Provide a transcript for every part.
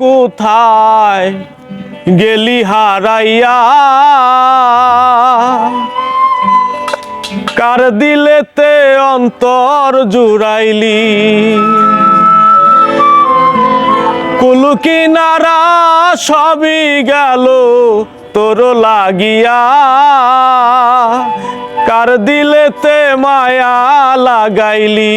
কোথায় গেলি হারাইয়া? কার দিলেতে অন্তর জুড়াইলি? কুলু কিনারা সবই গেল তোর লাগিয়া। কার দিলেতে মায়া লাগাইলি?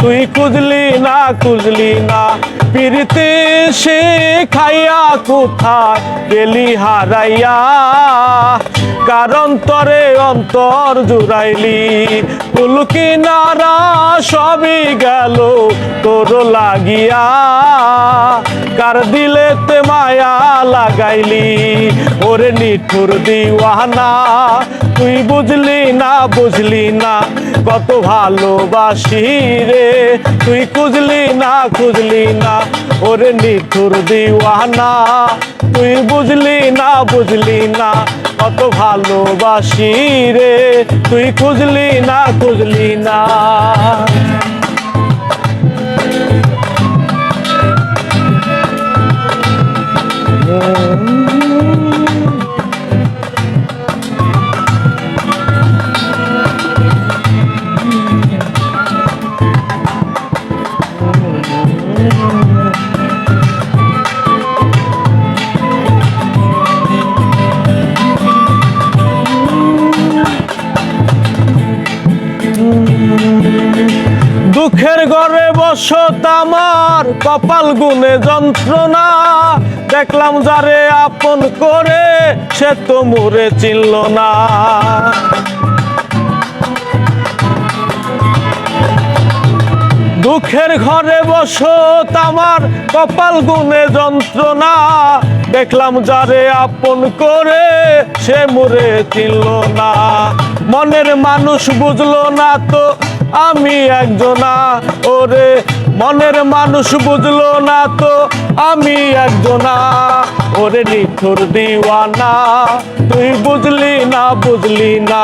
তুই খুঁজলি না খুঁজলি না। পিরিতে সে খাইয়া কোথায় গেলি হারাইয়া? কারণ তরে অন্তর জুড়াইলি। পুলকি নারা সবই গেল তোর লাগিয়া। কার দিলেতে মায়া লাগাইলি? ওরে নিঠুর দিওয়ানা, তুই বুঝলি না বুঝলি না। কত ভালোবাসি রে। তুই খুঁজলি না খুঁজলি না, ওরে নিথুর দিওয়ানা। তুই বুঝলি না বুঝলি না, কত ভালোবাসি রে। তুই খুঁজলি না খুঁজলি না। দুঃখের ঘরে বসত আমার, কপাল গুনে যন্ত্রণা। দেখলাম যারে আপন করে, সে তো মুরে চিনল না। দুঃখের ঘরে বসত আমার, কপাল গুনে যন্ত্রণা। দেখলাম যারে আপন করে, সে মুরে চিনল না। মনের মানুষ বুঝলো না তো আমি একজনা, ওরে মনের মানুষ বুঝলো না তো। আমি একজনা, ওরে নিথুর দিওয়ানা। তুই বুঝলি না বুঝলি না,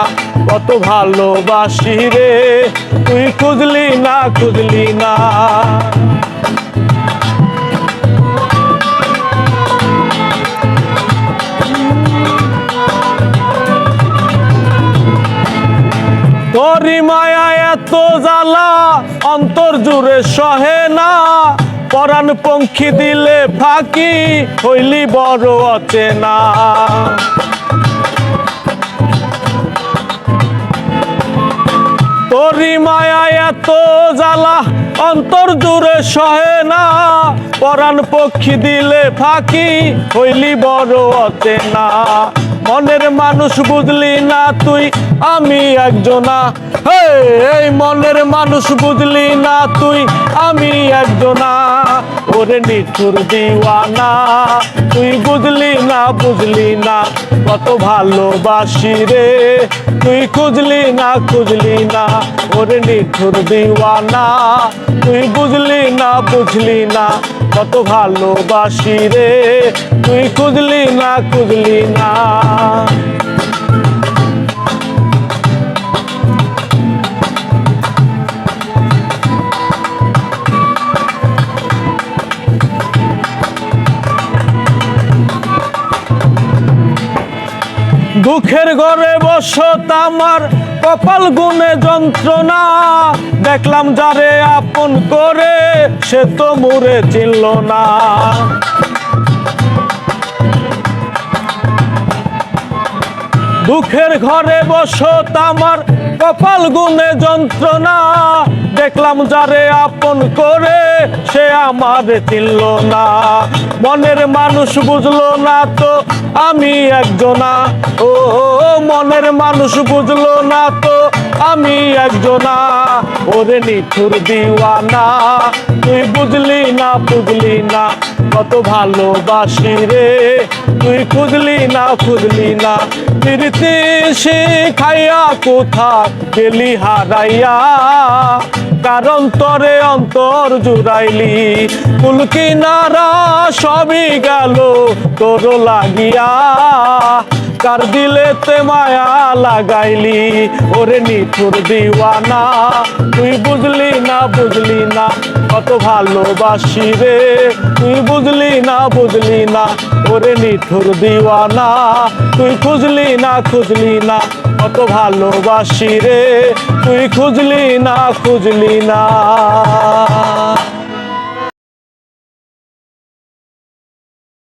কত ভালোবাসি রে। তুই খুঁজলি না খুঁজলি না। তোরি মায়া এত জ্বালা, অন্তর জুড়ে সহে না। পরাণ পঙ্খী দিলে ফাঁকি, হইলি বড় অচেনা। তোরি মায়া এত জ্বালা, অন্তর জুড়ে সহে না। পরাণ পক্ষী দিলে ফাঁকি, হইলি বড় অচেনা। মনের মানুষ বুঝলি না তুই আমি একজনা। এই মনের মানুষ বুঝলি না তুই? আমি একজনা। ওরে নিঠুর দিওয়ানা, তুই বুঝলি না বুঝলি না। কত ভালোবাসি রে, তুই খুঁজলি না খুঁজলি না। ওরে নিঠুর দিওয়ানা, তুই বুঝলি না বুঝলি না। কত ভালোবাসি রে, তুই খুঁজলি না খুঁজলি না। দুঃখের ঘরে বসত তামার কপাল গুনে যন্ত্রণা। দেখলাম যারে আপন করে, সে তো মুরে চিনল না। দুঃখের ঘরে বসো তামার কপাল গুনে যন্ত্রণা। দেখলাম যারে আপন করে সে আমার চিনল না। মনের মানুষ বুঝলো না তো আমি একজনা। ও, মনের মানুষ বুঝলো না তো আমি একজনা। ওরে নিঠুর দিওয়ানা, তুই বুঝলি না বুঝলি না, কত ভালোবাসি রে। তুই খুঁজলি না খুঁজলি না, ফিরতে সে খাইয়া কোথায় গেলি হারাইয়া। কারণ তরে অন্তর জুড়াইলি কুল কিনারা সবই গেল তোর লাগিয়া। কার দিলেতে মায়া লাগাইলি। ওরে নিঠুর দিওয়ানা, তুই বুঝলি না বুঝলি না, কত ভালোবাসি রে। তুই বুঝলি না বুঝলি না, ওরে নিঠুর দিওয়ানা, তুই খুঁজলি না খুঁজলি না, কত ভালোবাসি রে। তুই খুঁজলি না খুঁজলি না।